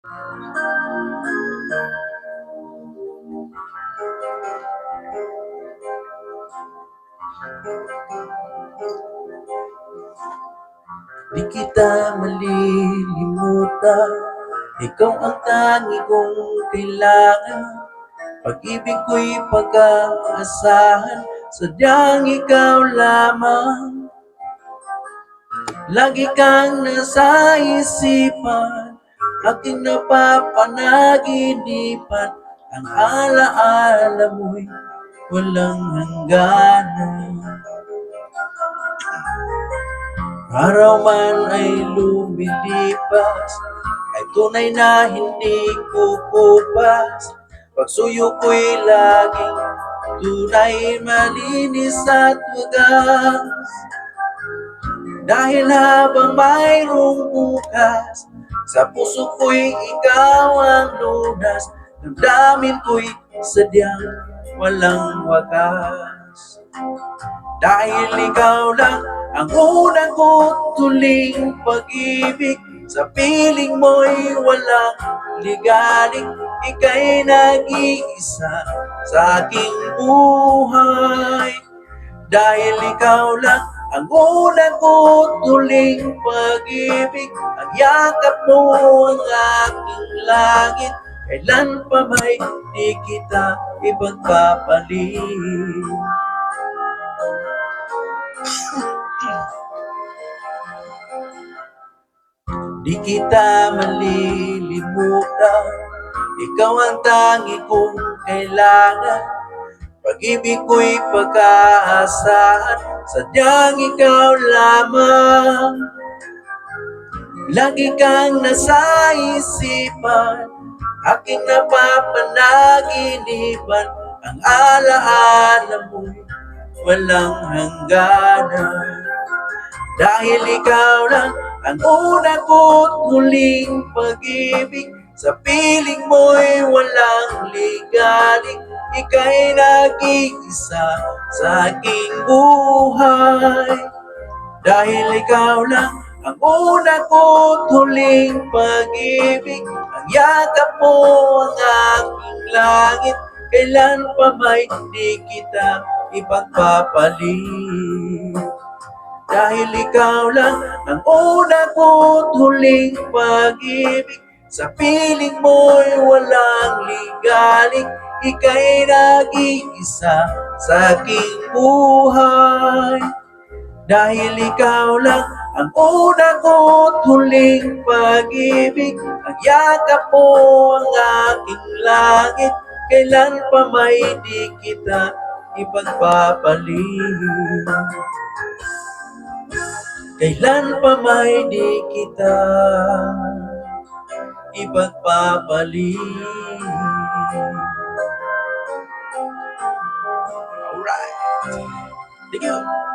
Di kita malilimutan. Ikaw ang tangi kong kailangan. Pag-ibig ko'y pag-aasahan. Sadyang ikaw lamang. Lagi kang nasa isipan Aking napapanaginipan Ang alaala mo'y walang hangganan. Araw man ay lumilipas Ay tunay na hindi kukupas. Pagsuyo ko'y laging tunay malinis at wagas Dahil habang mayroong bukas Sa puso ko'y ikaw ang lunas Damdamin ko'y sadyang walang wakas Dahil ikaw lang ang unang ko't tuling pag-ibig Sa piling mo'y walang ligalig Ika'y nag-iisa sa aking buhay. Dahil ikaw lang ang unang ko't tuling pag-ibig Ang yakap mo ang aking langit. Kailan pa may di kita ipagpapalit Di kita malilimutan Ikaw ang tangi kong kailangan Pag-ibig ko'y pag-aasahan Sadyang ikaw lamang. Lagi kang nasa isipan Aking napapanaginipan Ang alaala mo'y walang hangganan. Dahil ikaw lang ang una ko't huling pag-ibig Sa piling mo'y walang ligalig Ika'y nag-iisa sa aking buhay. Dahil ikaw lang ang una ko't huling pag-ibig Ang yakap mo ang aking langit. Kailan pa may di kita ipagpapalit dahil ikaw lang ang una ko't huling pag-ibig Sa piling mo'y walang ligalig Ika'y nag-iisa sa aking buhay. Dahil ikaw lang ang una ko't huling pag-ibig Ang yakap mo ang aking langit Kailan pa may di kita ipagpapalit Kailan pa may di kita ipagpapalit Alright. Thank you